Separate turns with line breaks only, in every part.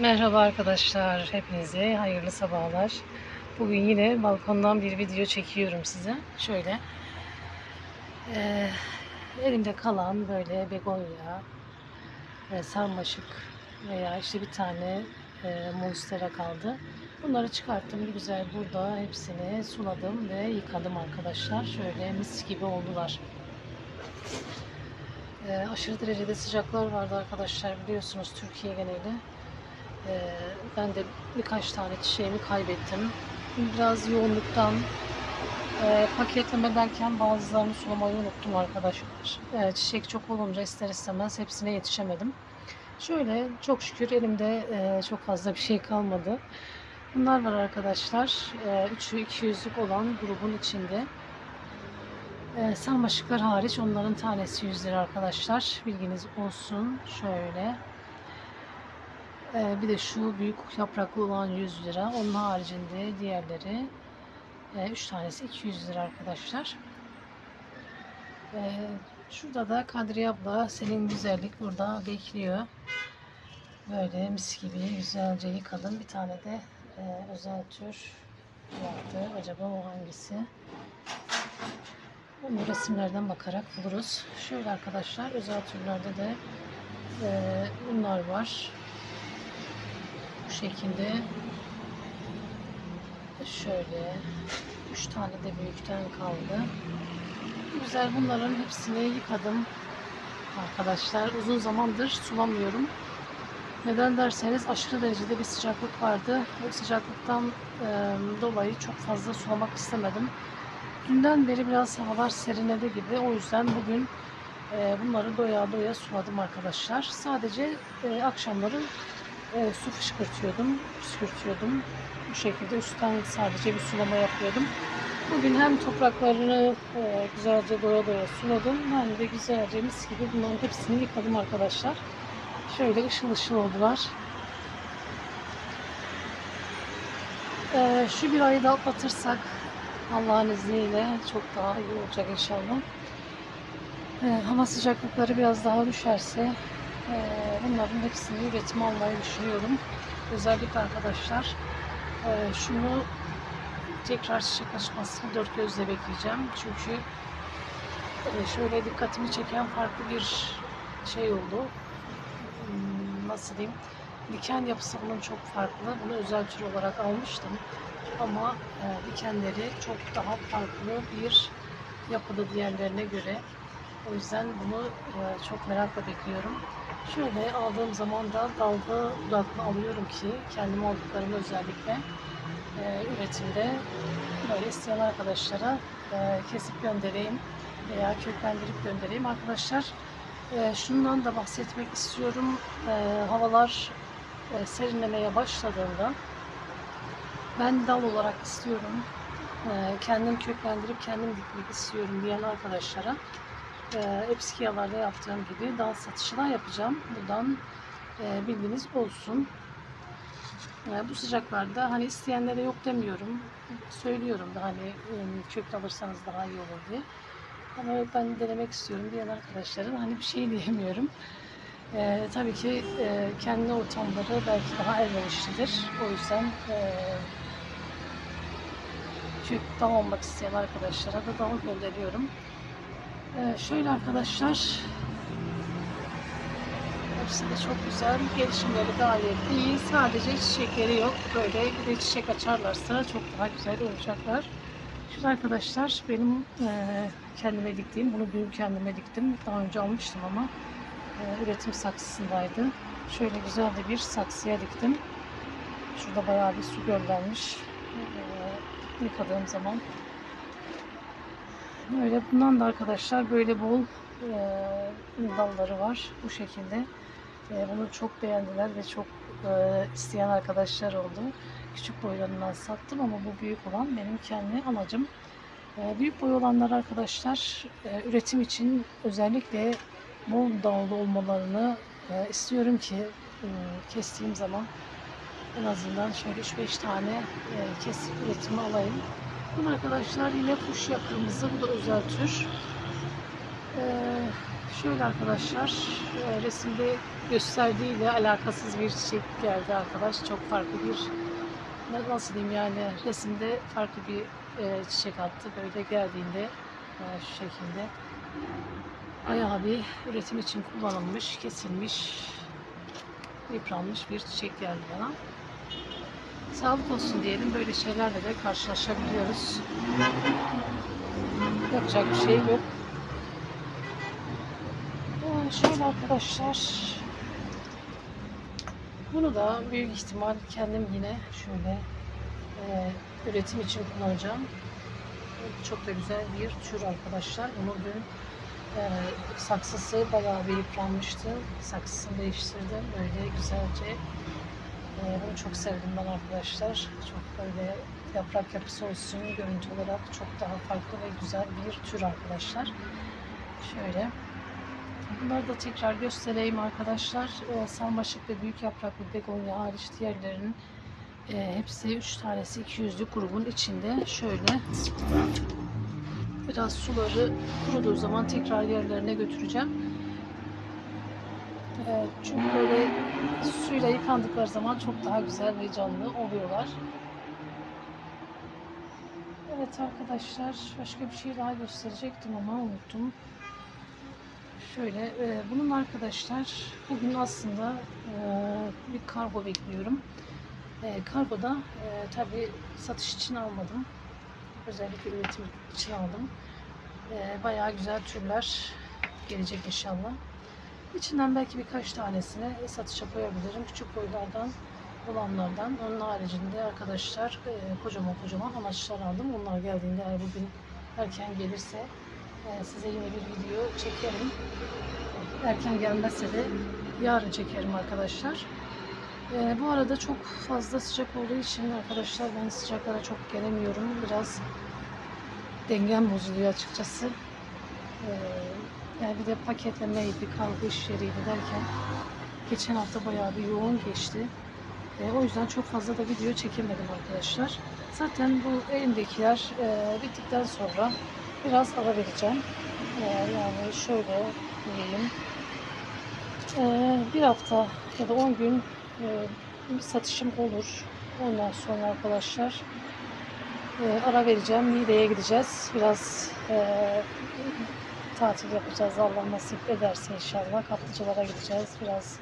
Merhaba arkadaşlar, hepinize hayırlı sabahlar. Bugün yine balkondan bir video çekiyorum size. Şöyle, eee, elimde kalan böyle begonya, e, sarmaşık veya işte bir tane e, monstera kaldı. Bunları çıkarttım bir güzel burada hepsini suladım ve yıkadım arkadaşlar. Şöyle mis gibi oldular. E, aşırı derecede sıcaklar vardı arkadaşlar biliyorsunuz Türkiye geneli. Ee, ben de birkaç tane çiçeğimi kaybettim. Biraz yoğunluktan e, paketleme derken bazılarını sulamayı unuttum arkadaşlar. E, çiçek çok olunca ister istemez hepsine yetişemedim. Şöyle çok şükür elimde e, çok fazla bir şey kalmadı. Bunlar var arkadaşlar. E, üçü 200'lük olan grubun içinde. E, hariç onların tanesi 100 lira arkadaşlar. Bilginiz olsun. Şöyle. Ee, bir de şu büyük yapraklı olan 100 lira. Onun haricinde diğerleri 3 tanesi 200 lira arkadaşlar. Ee, şurada da Kadriye abla senin güzellik burada bekliyor. Böyle mis gibi güzelce yıkadım. Bir tane de e, özel tür yaptı. Acaba o hangisi? Bunu resimlerden bakarak buluruz. Şöyle arkadaşlar özel türlerde de e, bunlar var bu şekilde. Şöyle üç tane de büyükten kaldı. Güzel bunların hepsini yıkadım arkadaşlar. Uzun zamandır sulamıyorum. Neden derseniz aşırı derecede bir sıcaklık vardı. O sıcaklıktan e, dolayı çok fazla sulamak istemedim. Dünden beri biraz havalar serinledi gibi. O yüzden bugün e, bunları doya doya suladım arkadaşlar. Sadece e, akşamları e, su fışkırtıyordum, püskürtüyordum. Bu şekilde üstten sadece bir sulama yapıyordum. Bugün hem topraklarını e, güzelce doya doya suladım hem de güzelce mis gibi bunların hepsini yıkadım arkadaşlar. Şöyle ışıl ışıl oldular. E, şu bir ayı da atlatırsak Allah'ın izniyle çok daha iyi olacak inşallah. E, hava sıcaklıkları biraz daha düşerse bunların hepsini üretime almayı düşünüyorum. Özellikle arkadaşlar e, şunu tekrar çiçek açmasını dört gözle bekleyeceğim. Çünkü e, şöyle dikkatimi çeken farklı bir şey oldu. Hmm, nasıl diyeyim? Diken yapısı bunun çok farklı. Bunu özel tür olarak almıştım. Ama e, dikenleri çok daha farklı bir yapıda diğerlerine göre. O yüzden bunu çok merakla bekliyorum. Şöyle aldığım zaman da dalga budaklı alıyorum ki kendim aldıklarımı özellikle e, üretimde böyle isteyen arkadaşlara e, kesip göndereyim veya köklendirip göndereyim. Arkadaşlar e, şundan da bahsetmek istiyorum. E, havalar e, serinlemeye başladığında ben dal olarak istiyorum. E, kendim köklendirip kendim dikmek istiyorum diyen arkadaşlara Epskiyalarda yaptığım gibi dal satışı da yapacağım. Buradan e, bilginiz olsun. E, bu sıcaklarda hani isteyenlere yok demiyorum. Söylüyorum da hani e, kök alırsanız daha iyi olur diye. Ama ben denemek istiyorum diyen arkadaşların hani bir şey diyemiyorum. E, tabii ki e, kendi ortamları belki daha elverişlidir. O yüzden e, kök dal olmak isteyen arkadaşlara da dal gönderiyorum. Ee, şöyle arkadaşlar hepsi de çok güzel. Gelişimleri gayet iyi. Sadece çiçekleri yok. Böyle bir de çiçek açarlarsa çok daha güzel olacaklar. Şu arkadaşlar benim e, kendime diktiğim, bunu büyük kendime diktim. Daha önce almıştım ama e, üretim saksısındaydı. Şöyle güzel de bir saksıya diktim. Şurada bayağı bir su göllenmiş. E, yıkadığım zaman Böyle bundan da arkadaşlar böyle bol e, dalları var bu şekilde. E, bunu çok beğendiler ve çok e, isteyen arkadaşlar oldu. Küçük boylarından sattım ama bu büyük olan benim kendi amacım. E, büyük boy olanlar arkadaşlar e, üretim için özellikle bol dallı olmalarını e, istiyorum ki e, kestiğim zaman en azından şöyle 3-5 tane e, kesip üretimi alayım. Bu arkadaşlar yine fuşya kırmızı. Bu da özel tür. Ee, Şöyle arkadaşlar, e, resimde gösterdiğiyle alakasız bir çiçek geldi arkadaş. Çok farklı bir, nasıl diyeyim yani resimde farklı bir e, çiçek attı. Böyle geldiğinde e, şu şekilde bayağı bir üretim için kullanılmış, kesilmiş, yıpranmış bir çiçek geldi bana. Sağlık olsun diyelim. Böyle şeylerle de karşılaşabiliyoruz. Yapacak bir şey yok. Ee, şöyle arkadaşlar. Bunu da büyük ihtimal kendim yine şöyle e, üretim için kullanacağım. Çok da güzel bir tür arkadaşlar. Bunu dün e, saksısı bayağı bir yıpranmıştı. Saksısını değiştirdim. Böyle güzelce ee, bunu çok sevdim ben arkadaşlar. Çok böyle yaprak yapısı olsun, görüntü olarak çok daha farklı ve güzel bir tür arkadaşlar. Şöyle. Bunları da tekrar göstereyim arkadaşlar. Ee, sarmaşık ve büyük yapraklı begonya hariç diğerlerinin e, hepsi 3 tanesi 200'lük grubun içinde. Şöyle biraz suları kuruduğu zaman tekrar yerlerine götüreceğim. Ee, çünkü böyle suyla yıkandıkları zaman çok daha güzel ve canlı oluyorlar. Evet arkadaşlar başka bir şey daha gösterecektim ama unuttum. Şöyle e, bunun arkadaşlar bugün aslında e, bir kargo bekliyorum. E, kargoda e, tabi satış için almadım. Özellikle üretim için aldım. E, bayağı güzel türler gelecek inşallah. İçinden belki birkaç tanesini satışa koyabilirim. Küçük boylardan olanlardan. Onun haricinde arkadaşlar e, kocaman kocaman amaçlar aldım. Onlar geldiğinde eğer bugün erken gelirse e, size yine bir video çekerim. Erken gelmezse de yarın çekerim arkadaşlar. E, bu arada çok fazla sıcak olduğu için arkadaşlar ben sıcaklara çok gelemiyorum. Biraz dengem bozuluyor açıkçası. E, yani bir de paketlemeydi, kargo işleriydi derken geçen hafta bayağı bir yoğun geçti. E, o yüzden çok fazla da video çekemedim arkadaşlar. Zaten bu elimdekiler e, bittikten sonra biraz ara vereceğim. E, yani şöyle diyeyim. E, bir hafta ya da 10 gün e, bir satışım olur. Ondan sonra arkadaşlar e, ara vereceğim. Niğde'ye gideceğiz. Biraz e, tatil yapacağız. Allah nasip ederse inşallah. Kaplıcalara gideceğiz. Biraz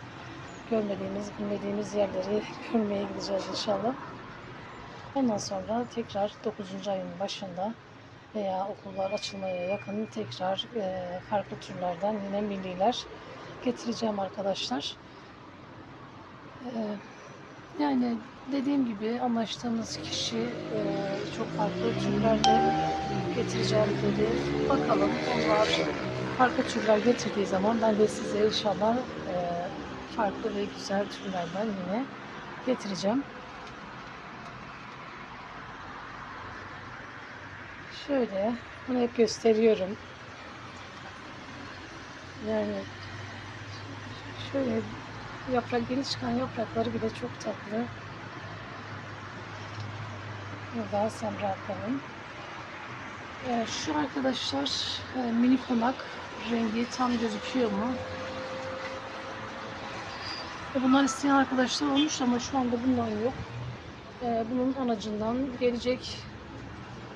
görmediğimiz, bilmediğimiz yerleri görmeye gideceğiz inşallah. Ondan sonra tekrar 9. ayın başında veya okullar açılmaya yakın tekrar e, farklı türlerden yine milliler getireceğim arkadaşlar. E, yani dediğim gibi anlaştığımız kişi e, çok farklı türlerde getireceğim dedi. Bakalım onlar farklı türler getirdiği zaman ben de size inşallah e, farklı ve güzel türlerden yine getireceğim. Şöyle bunu hep gösteriyorum. Yani şöyle yaprak yeni çıkan yaprakları bile çok tatlı. Burada semrakların. Ee, şu arkadaşlar e, mini konak rengi tam gözüküyor mu? E, bunlar isteyen arkadaşlar olmuş ama şu anda bundan yok. E, bunun anacından gelecek.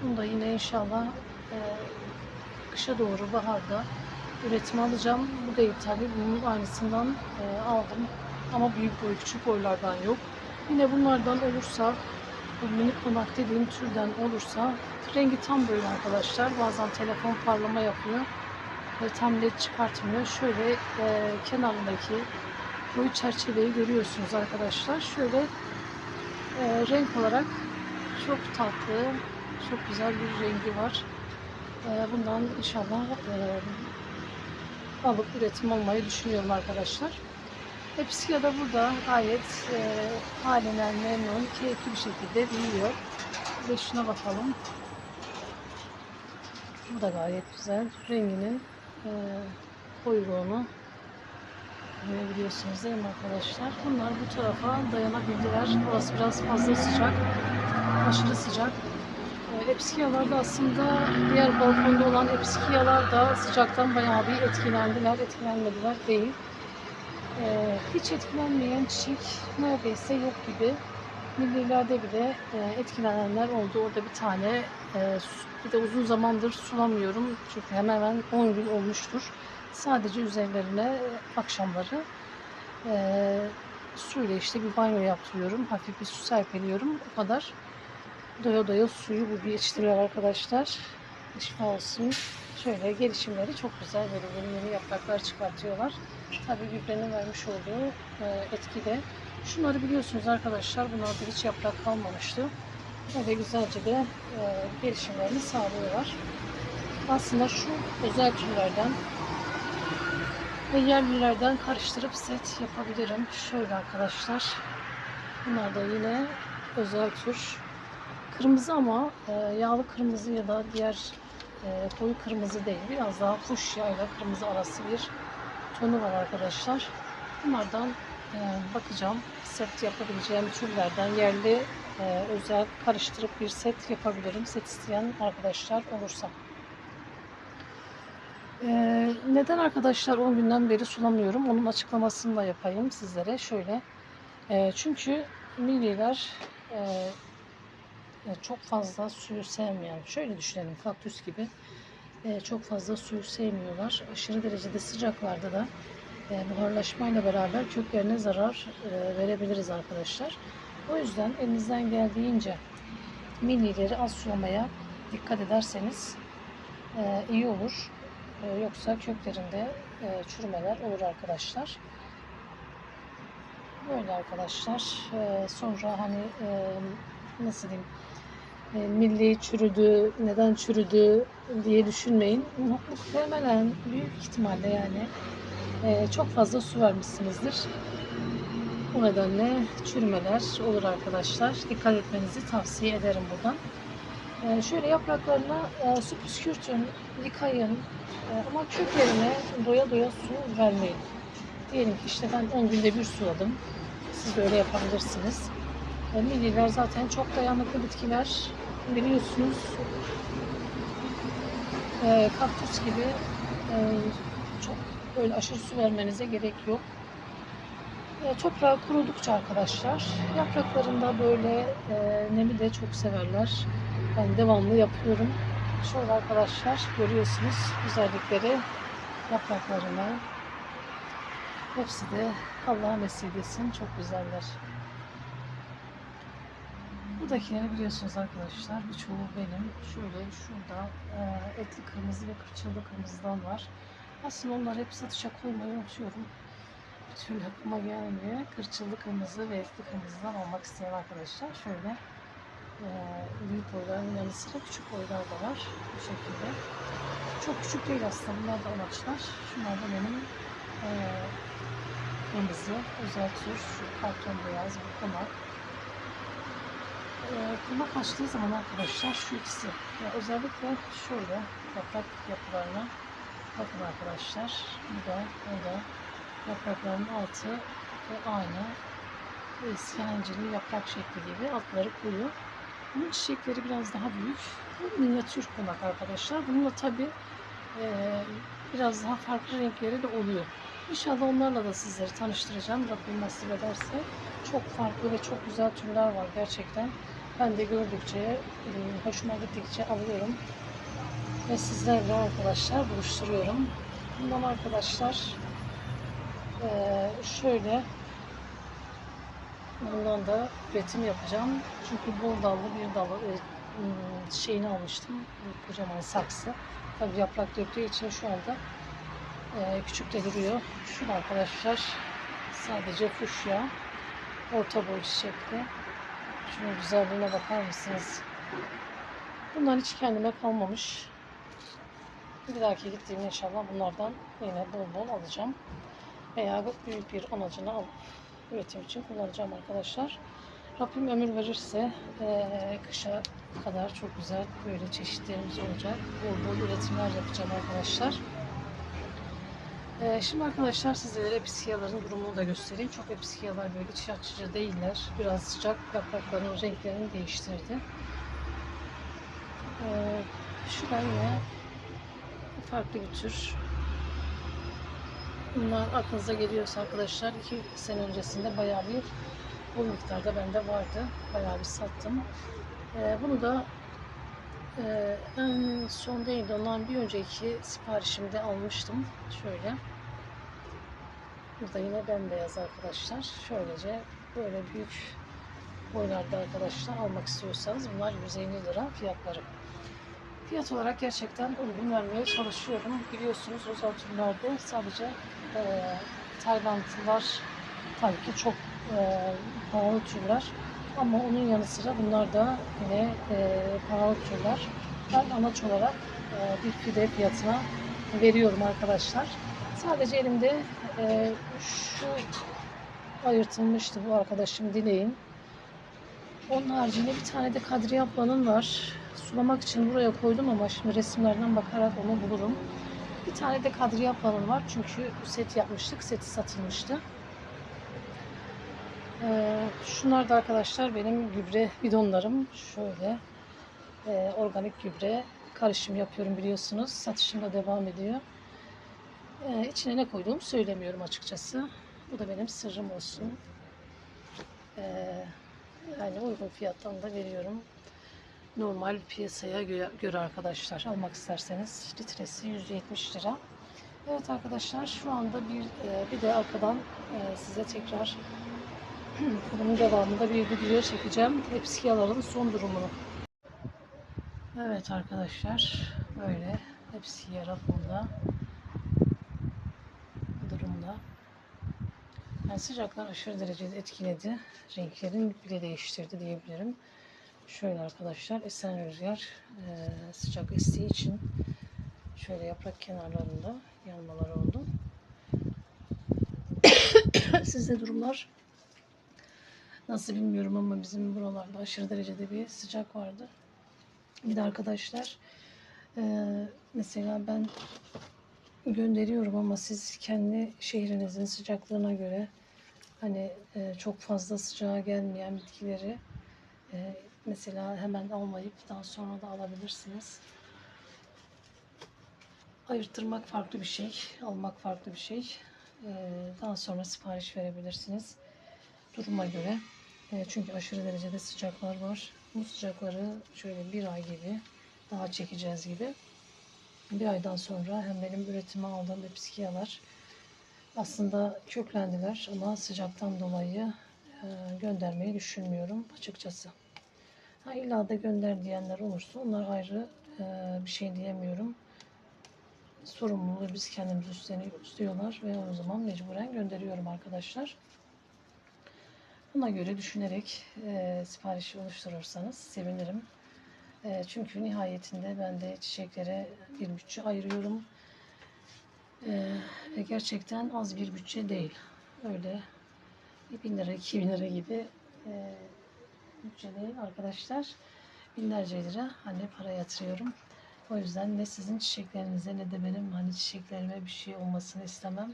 Bunu da yine inşallah kışa doğru baharda üretim alacağım. Bu değil tabi. Bunun aynısından aldım. Ama büyük boy, küçük boylardan yok. Yine bunlardan olursa bu mini konak dediğim türden olursa rengi tam böyle arkadaşlar. Bazen telefon parlama yapıyor ve tam led çıkartmıyor. Şöyle e, kenarındaki boyu çerçeveyi görüyorsunuz arkadaşlar. Şöyle e, renk olarak çok tatlı, çok güzel bir rengi var. E, bundan inşallah e, alıp üretim olmayı düşünüyorum arkadaşlar. Hepsi ya da burada gayet e, halinden memnun, keyifli bir şekilde büyüyor. De şuna bakalım. Bu da gayet güzel. Renginin e, koyuluğunu görebiliyorsunuz değil mi arkadaşlar? Bunlar bu tarafa dayanabildiler. Burası biraz fazla sıcak. Aşırı sıcak. E, Epskiyalar da aslında diğer balkonda olan Epskiyalar da sıcaktan bayağı bir etkilendiler, etkilenmediler değil. E, hiç etkilenmeyen çiçek neredeyse yok gibi. Millilerde bile e, etkilenenler oldu. Orada bir tane e, bir de uzun zamandır sulamıyorum. Çünkü hemen hemen 10 gün olmuştur. Sadece üzerlerine e, akşamları e, suyla işte bir banyo yaptırıyorum. Hafif bir su serpiliyorum. O kadar. Doya doya suyu bu bir içtiler arkadaşlar. Şifa olsun. Şöyle gelişimleri çok güzel. Böyle yeni yeni yapraklar çıkartıyorlar. Tabii gübrenin vermiş olduğu e, etki de. Şunları biliyorsunuz arkadaşlar. Bunlarda hiç yaprak kalmamıştı. Böyle güzelce de e, gelişimlerini sağlıyorlar. Aslında şu özel türlerden ve yerlilerden karıştırıp set yapabilirim. Şöyle arkadaşlar. Bunlar da yine özel tür. Kırmızı ama e, yağlı kırmızı ya da diğer e, koyu kırmızı değil. Biraz daha fuşya ile kırmızı arası bir tonu var arkadaşlar. Bunlardan e, bakacağım. Set yapabileceğim türlerden yerli e, özel karıştırıp bir set yapabilirim. Set isteyen arkadaşlar olursa. Ee, neden arkadaşlar 10 günden beri sulamıyorum? Onun açıklamasını da yapayım sizlere. Şöyle. Ee, çünkü milliler e, e, çok fazla suyu sevmeyen, şöyle düşünelim kaktüs gibi e, çok fazla suyu sevmiyorlar. Aşırı derecede sıcaklarda da e, buharlaşmayla beraber köklerine zarar e, verebiliriz arkadaşlar. O yüzden elinizden geldiğince millileri az sulamaya dikkat ederseniz e, iyi olur. E, yoksa köklerinde e, çürümeler olur arkadaşlar. Böyle arkadaşlar. E, sonra hani e, nasıl diyeyim e, milli çürüdü, neden çürüdü diye düşünmeyin. Muhtemelen büyük ihtimalle yani e, çok fazla su vermişsinizdir. O nedenle çürümeler olur arkadaşlar. Dikkat etmenizi tavsiye ederim buradan. E, şöyle yapraklarına su püskürtün, yıkayın. E, ama köklerine doya doya su vermeyin. Diyelim ki işte ben 10 günde bir suladım. Siz de öyle yapabilirsiniz. Milliler zaten çok dayanıklı bitkiler. Biliyorsunuz e, kaktüs gibi e, çok böyle aşırı su vermenize gerek yok. E, toprağı kurudukça arkadaşlar yapraklarında böyle e, nemi de çok severler. Ben devamlı yapıyorum. Şöyle arkadaşlar görüyorsunuz güzellikleri yapraklarını. Hepsi de Allah'a nasip. Çok güzeller. Buradakileri biliyorsunuz arkadaşlar. Birçoğu benim. Şöyle şurada e, etli kırmızı ve kırçıllı kırmızıdan var. Aslında onları hep satışa koymayı unutuyorum. Türlü aklıma gelmiyor. Kırçıllı kırmızı ve etli kırmızıdan almak isteyen arkadaşlar şöyle e, büyük boyların yanı sıra küçük boylar da var. Bu şekilde. Çok küçük değil aslında. Bunlar da amaçlar. Şunlar da benim e, kırmızı özel tür. Şu karton beyaz bu konak. E, konak açtığı zaman arkadaşlar şu ikisi. Ya özellikle şöyle yaprak yapılarına bakın arkadaşlar. Bu da o da yaprakların altı ve aynı iskelenceli yaprak şekli gibi altları koyu. Bunun çiçekleri biraz daha büyük. Bu minyatür konak arkadaşlar. Bununla tabi biraz daha farklı renkleri de oluyor. İnşallah onlarla da sizleri tanıştıracağım. Rabbim nasip ederse. Çok farklı ve çok güzel türler var gerçekten. Ben de gördükçe, e, hoşuma gittikçe alıyorum. Ve sizlerle arkadaşlar buluşturuyorum. Bundan arkadaşlar ee, şöyle bundan da üretim yapacağım. Çünkü bol dallı bir dalı e, şeyini almıştım. Kocaman saksı. Tabii yaprak döktüğü için şu anda e, küçük de duruyor. Şu arkadaşlar sadece fuşya. Orta boy çiçekli. Şunun güzelliğine bakar mısınız? Bunlar hiç kendime kalmamış. Bir dahaki gittiğimde inşallah bunlardan yine bol bol alacağım veya büyük bir amacını alıp üretim için kullanacağım arkadaşlar. Rabbim ömür verirse eee, kışa kadar çok güzel böyle çeşitlerimiz olacak. Bol bol üretimler yapacağım arkadaşlar. Eee, şimdi arkadaşlar sizlere episkiyaların durumunu da göstereyim. Çok episkiyalar böyle iç açıcı değiller. Biraz sıcak yaprakların renklerini değiştirdi. Ee, şu da yine farklı bir tür. Bunlar aklınıza geliyorsa arkadaşlar iki sene öncesinde bayağı bir bu miktarda bende vardı. Bayağı bir sattım. Ee, bunu da e, en son değil de ondan bir önceki siparişimde almıştım. Şöyle. Burada yine bembeyaz arkadaşlar. Şöylece böyle büyük boylarda arkadaşlar almak istiyorsanız bunlar 150 lira fiyatları. Fiyat olarak gerçekten uygun vermeye çalışıyorum. Biliyorsunuz özel türlerde sadece e, Taylandlılar tabii ki çok e, pahalı türler. Ama onun yanı sıra bunlar da yine e, pahalı türler. Ben amaç olarak e, bir fide fiyatına veriyorum arkadaşlar. Sadece elimde e, şu ayırtılmıştı bu arkadaşım Dileğin. Onun haricinde bir tane de Kadriye ablanın var. Sulamak için buraya koydum ama şimdi resimlerden bakarak onu bulurum. Bir tane de Kadriye ablanın var çünkü set yapmıştık. Seti satılmıştı. Ee, şunlar da arkadaşlar benim gübre bidonlarım. Şöyle e, organik gübre karışım yapıyorum biliyorsunuz. Satışım da devam ediyor. Ee, içine ne koyduğumu söylemiyorum açıkçası. Bu da benim sırrım olsun. Ee, yani uygun fiyattan da veriyorum. Normal piyasaya göre, arkadaşlar almak isterseniz litresi 170 lira. Evet arkadaşlar şu anda bir e, bir de arkadan e, size tekrar bunun devamında bir video çekeceğim. Epsiyaların son durumunu. Evet arkadaşlar böyle hepsi yarapında Yani sıcaklar aşırı derecede etkiledi. Renklerin bile değiştirdi diyebilirim. Şöyle arkadaşlar esen rüzgar e, sıcak estiği için şöyle yaprak kenarlarında yanmalar oldu. Sizde durumlar nasıl bilmiyorum ama bizim buralarda aşırı derecede bir sıcak vardı. Bir de arkadaşlar e, mesela ben gönderiyorum ama siz kendi şehrinizin sıcaklığına göre hani e, çok fazla sıcağa gelmeyen bitkileri e, mesela hemen almayıp daha sonra da alabilirsiniz. Ayırttırmak farklı bir şey, almak farklı bir şey. E, daha sonra sipariş verebilirsiniz duruma göre. E, çünkü aşırı derecede sıcaklar var. Bu sıcakları şöyle bir ay gibi daha çekeceğiz gibi. Bir aydan sonra hem benim üretime aldığım epskiyalar aslında köklendiler ama sıcaktan dolayı e, göndermeyi düşünmüyorum açıkçası. Ha illa da gönder diyenler olursa onlar ayrı e, bir şey diyemiyorum. Sorumluluğu biz kendimiz üstleniyoruz diyorlar ve o zaman mecburen gönderiyorum arkadaşlar. Buna göre düşünerek e, siparişi oluşturursanız sevinirim. E, çünkü nihayetinde ben de çiçeklere bir bütçe ayırıyorum. E, ve gerçekten az bir bütçe değil. Öyle 1000 lira, 2000 lira gibi e, bütçe değil arkadaşlar. Binlerce lira hani para yatırıyorum. O yüzden ne sizin çiçeklerinize ne de benim hani çiçeklerime bir şey olmasını istemem.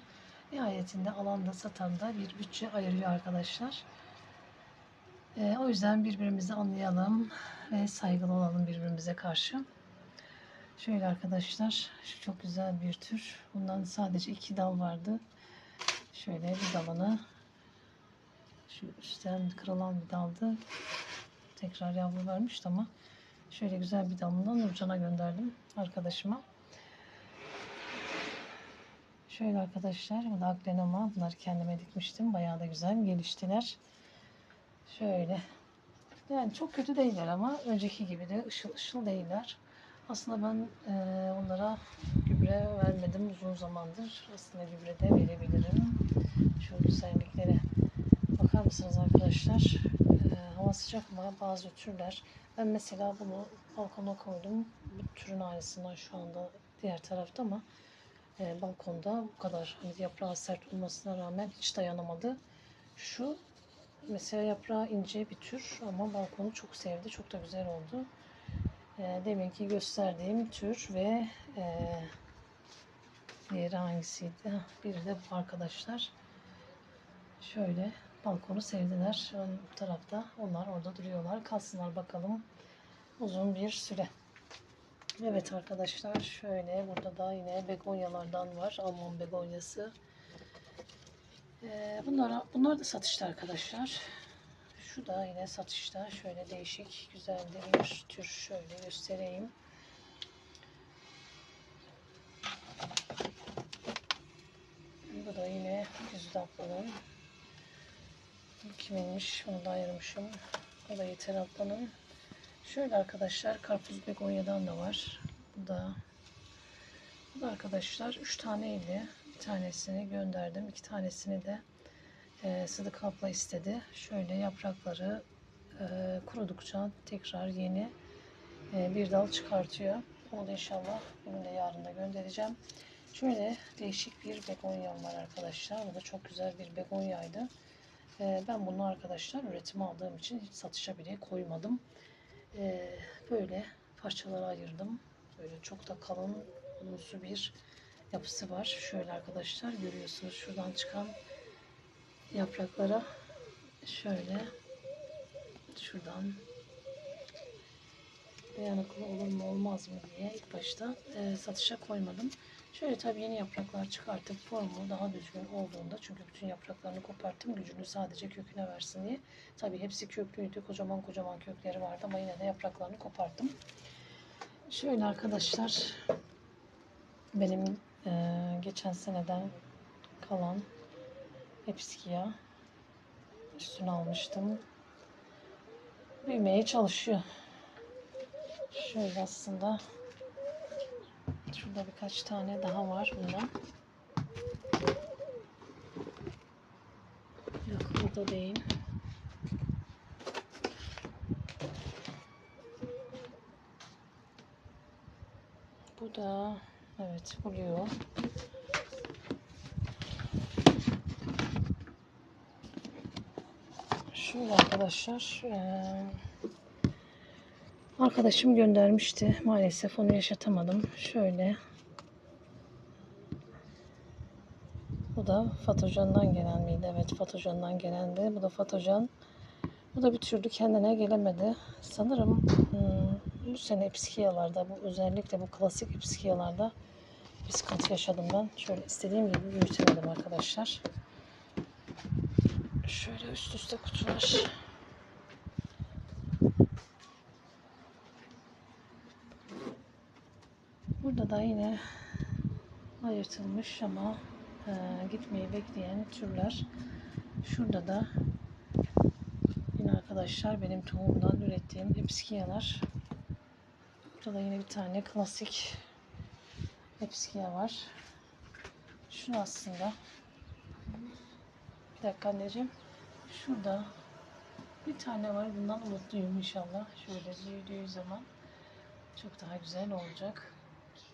Nihayetinde alanda satan da bir bütçe ayırıyor arkadaşlar. Ee, o yüzden birbirimizi anlayalım ve saygılı olalım birbirimize karşı. Şöyle arkadaşlar, şu çok güzel bir tür. Bundan sadece iki dal vardı. Şöyle bir dalını şu üstten kırılan bir daldı. Tekrar yavru vermişti ama şöyle güzel bir dalını Nurcan'a gönderdim arkadaşıma. Şöyle arkadaşlar, bu da aklenoma. Bunları kendime dikmiştim. Bayağı da güzel geliştiler. Şöyle. Yani çok kötü değiller ama önceki gibi de ışıl ışıl değiller. Aslında ben e, onlara gübre vermedim uzun zamandır. Aslında gübre de verebilirim. Şu güzelliklere bakar mısınız arkadaşlar? E, hava sıcak ama bazı türler. Ben mesela bunu balkona koydum. Bu türün aynısından şu anda diğer tarafta ama e, balkonda bu kadar hani yaprağı sert olmasına rağmen hiç dayanamadı. Şu Mesela yaprağı ince bir tür ama balkonu çok sevdi. Çok da güzel oldu. E, deminki gösterdiğim tür ve e, diğeri hangisiydi? Biri de bu arkadaşlar. Şöyle balkonu sevdiler. Ön tarafta onlar orada duruyorlar. Kalsınlar bakalım uzun bir süre. Evet arkadaşlar şöyle burada da yine begonyalardan var. Alman begonyası. Ee, bunlar, bunlar da satışta arkadaşlar. Şu da yine satışta. Şöyle değişik güzel de bir tür şöyle göstereyim. Bu da yine. Bu Kiminmiş? Onu da ayırmışım. O da Yeter ablanın. Şöyle arkadaşlar karpuz begonya'dan da var. Bu da bu da arkadaşlar 3 taneydi. Bir tanesini gönderdim. iki tanesini de e, Sıdık abla istedi. Şöyle yaprakları e, kurudukça tekrar yeni e, bir dal çıkartıyor. Onu da inşallah bugün de yarın da göndereceğim. Şöyle değişik bir begonyam var arkadaşlar. Bu da çok güzel bir begonyaydı. E, ben bunu arkadaşlar üretime aldığım için hiç satışa bile koymadım. E, böyle parçalara ayırdım. Böyle çok da kalın ulusu bir yapısı var. Şöyle arkadaşlar görüyorsunuz şuradan çıkan yapraklara şöyle şuradan dayanıklı olur mu olmaz mı diye ilk başta e, satışa koymadım. Şöyle tabii yeni yapraklar çıkartıp formu daha düzgün olduğunda çünkü bütün yapraklarını koparttım gücünü sadece köküne versin diye. Tabii hepsi köklüydü. Kocaman kocaman kökleri vardı ama yine de yapraklarını koparttım. Şöyle arkadaşlar benim e, geçen seneden kalan Epskia üstüne almıştım. Büyümeye çalışıyor. Şöyle aslında şurada birkaç tane daha var bundan. Yok burada değil. Bu da evet buluyor. Şöyle arkadaşlar arkadaşım göndermişti. Maalesef onu yaşatamadım. Şöyle bu da Fatocan'dan gelen miydi? Evet Fatocan'dan gelendi. Bu da Fatocan. Bu da bir türlü kendine gelemedi. Sanırım hmm, bu sene psikiyalarda, bu özellikle bu klasik psikiyalarda bir sıkıntı yaşadım ben. Şöyle istediğim gibi büyütemedim arkadaşlar. Şöyle üst üste kutular. Burada da yine ayırtılmış ama e, gitmeyi bekleyen türler. Şurada da yine arkadaşlar benim tohumdan ürettiğim epskiyalar. Burada da yine bir tane klasik epskiya var. Şunu aslında bir dakika anneciğim. Şurada bir tane var. Bundan umutluyum inşallah. Şöyle büyüdüğü zaman çok daha güzel olacak.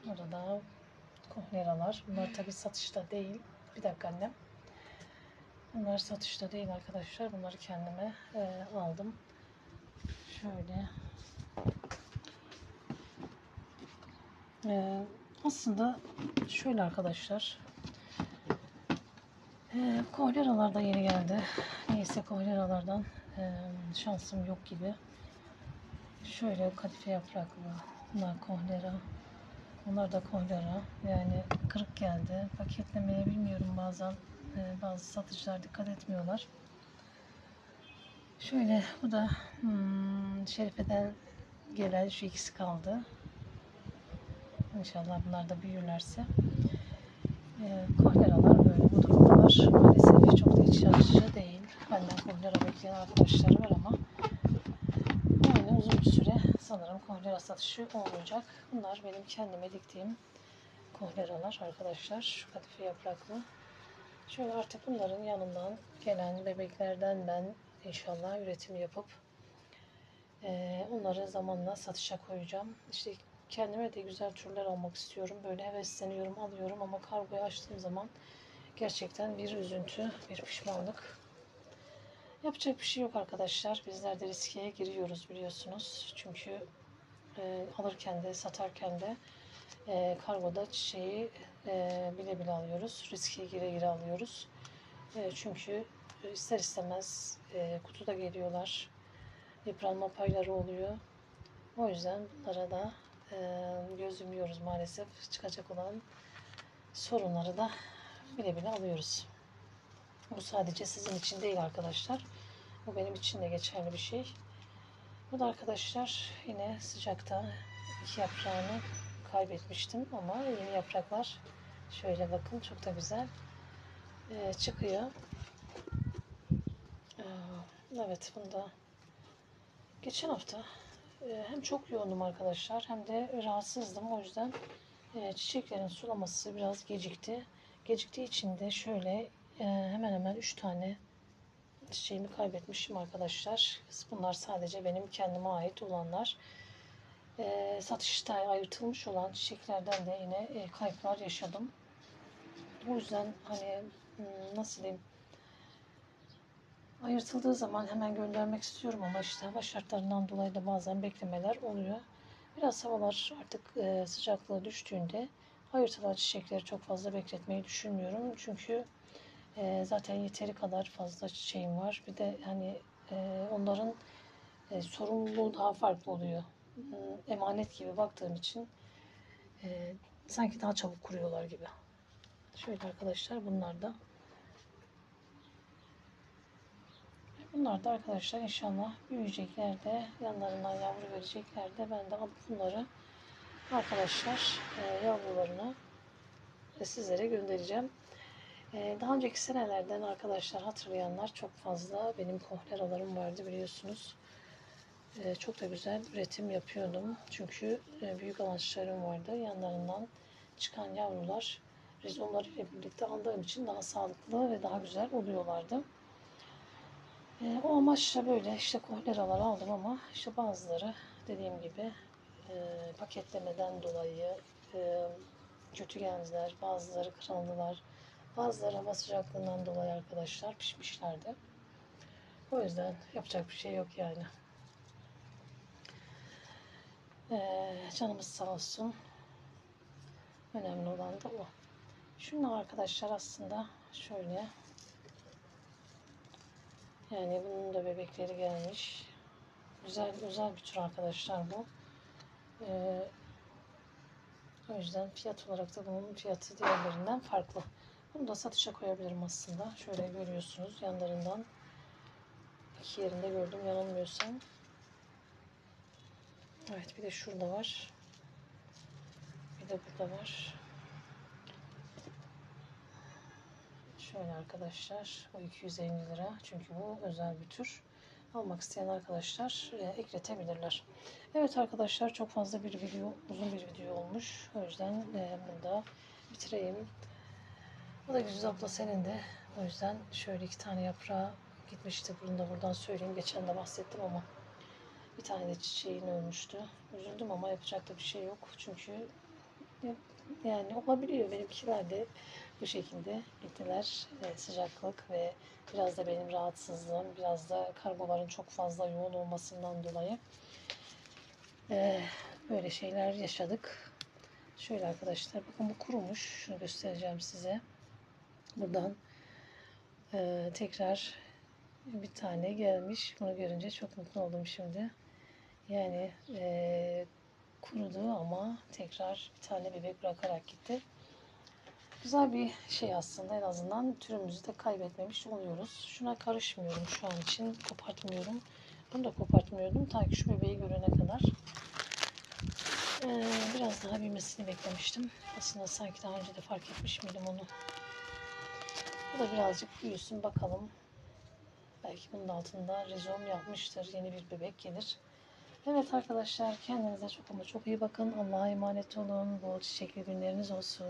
Burada da kohneralar. Bunlar tabi satışta değil. Bir dakika annem. Bunlar satışta değil arkadaşlar. Bunları kendime e, aldım. Şöyle. E, aslında şöyle arkadaşlar. E, kohleralar da yeni geldi. Neyse kohleralardan e, şansım yok gibi. Şöyle kadife yapraklı. Bunlar kohlera. Bunlar da kohlera. Yani kırık geldi. Paketlemeye bilmiyorum bazen e, bazı satıcılar dikkat etmiyorlar. Şöyle bu da hmm, Şerife'den gelen şu ikisi kaldı. İnşallah bunlar da büyürlerse. E, kohleralar böyle bu durumdalar. Maalesef çok da iç açıcı değil. Benden kohlera bekleyen arkadaşlar var ama yani uzun bir süre sanırım kohlera satışı olmayacak. Bunlar benim kendime diktiğim kohleralar arkadaşlar. Şu kadife yapraklı. Şöyle artık bunların yanından gelen bebeklerden ben inşallah üretim yapıp eee, onları zamanla satışa koyacağım. İşte kendime de güzel türler almak istiyorum. Böyle hevesleniyorum, alıyorum ama kargoyu açtığım zaman gerçekten bir üzüntü, bir pişmanlık. Yapacak bir şey yok arkadaşlar. Bizler de riske giriyoruz biliyorsunuz. Çünkü e, alırken de satarken de e, kargoda çiçeği e, bile bile alıyoruz. Riske gire gire alıyoruz. E, çünkü ister istemez e, kutuda geliyorlar. Yıpranma payları oluyor. O yüzden bunlara da e, göz yumuyoruz maalesef. Çıkacak olan sorunları da bile bile alıyoruz. Bu sadece sizin için değil arkadaşlar. Bu benim için de geçerli bir şey. Bu da arkadaşlar yine sıcakta iki yaprağını kaybetmiştim ama yeni yapraklar şöyle bakın çok da güzel e, çıkıyor. Ee, Evet bunda geçen hafta e, hem çok yoğundum arkadaşlar hem de rahatsızdım. O yüzden e, çiçeklerin sulaması biraz gecikti. Geciktiği için de şöyle e, hemen hemen 3 tane çiçeğimi kaybetmişim arkadaşlar. Bunlar sadece benim kendime ait olanlar. E, satışta ayırtılmış olan çiçeklerden de yine e, kayıplar yaşadım. O yüzden hani nasıl diyeyim ayırtıldığı zaman hemen göndermek istiyorum ama işte hava şartlarından dolayı da bazen beklemeler oluyor. Biraz havalar artık e, sıcaklığı düştüğünde ayırtılan çiçekleri çok fazla bekletmeyi düşünmüyorum. Çünkü e, zaten yeteri kadar fazla çiçeğim var. Bir de hani e, onların e, sorumluluğu daha farklı oluyor. Hmm, Emanet gibi baktığım için e, sanki daha çabuk kuruyorlar gibi. Şöyle arkadaşlar bunlar da Bunlar da arkadaşlar inşallah büyüyecekler de yanlarından yavru verecekler de ben de alıp bunları arkadaşlar e, yavrularını sizlere göndereceğim. E, daha önceki senelerden arkadaşlar hatırlayanlar çok fazla benim kohleralarım vardı biliyorsunuz. E, çok da güzel üretim yapıyordum. Çünkü e, büyük amaçlarım vardı. Yanlarından çıkan yavrular rizomları ile birlikte aldığım için daha sağlıklı ve daha güzel oluyorlardı. E, o amaçla böyle işte kohleralar aldım ama işte bazıları dediğim gibi e, paketlemeden dolayı e, kötü geldiler. Bazıları kırıldılar. Bazıları hava sıcaklığından dolayı arkadaşlar pişmişlerdi. O yüzden yapacak bir şey yok yani. E, canımız sağ olsun. Önemli olan da o. Şunlar arkadaşlar aslında şöyle yani bunun da bebekleri gelmiş. Güzel güzel bir tür arkadaşlar bu. O yüzden fiyat olarak da bunun fiyatı diğerlerinden farklı. Bunu da satışa koyabilirim aslında. Şöyle görüyorsunuz yanlarından iki yerinde gördüm yanılmıyorsam. Evet bir de şurada var. Bir de burada var. Şöyle arkadaşlar bu 250 lira çünkü bu özel bir tür. Almak isteyen arkadaşlar e, ekletebilirler. Evet arkadaşlar çok fazla bir video uzun bir video olmuş. O yüzden e, burada bitireyim. Bu da Güzide abla senin de. O yüzden şöyle iki tane yaprağı gitmişti. Bunu da buradan söyleyeyim. Geçen de bahsettim ama bir tane de çiçeğin ölmüştü. Üzüldüm ama yapacak da bir şey yok. Çünkü yani olabiliyor. Benimkiler de bu şekilde gittiler. E, sıcaklık ve biraz da benim rahatsızlığım, biraz da kargoların çok fazla yoğun olmasından dolayı e, böyle şeyler yaşadık. Şöyle arkadaşlar bakın bu kurumuş. Şunu göstereceğim size. Buradan e, tekrar bir tane gelmiş. Bunu görünce çok mutlu oldum şimdi. Yani e, kurudu ama tekrar bir tane bebek bırakarak gitti. Güzel bir şey aslında en azından türümüzü de kaybetmemiş oluyoruz. Şuna karışmıyorum şu an için. Kopartmıyorum. Bunu da kopartmıyordum ta ki şu bebeği görene kadar. Ee, biraz daha büyümesini beklemiştim. Aslında sanki daha önce de fark etmiş miydim onu. Bu da birazcık büyüsün bakalım. Belki bunun altında rizom yapmıştır. Yeni bir bebek gelir. Evet arkadaşlar kendinize çok ama çok iyi bakın. Allah'a emanet olun. Bol çiçekli günleriniz olsun.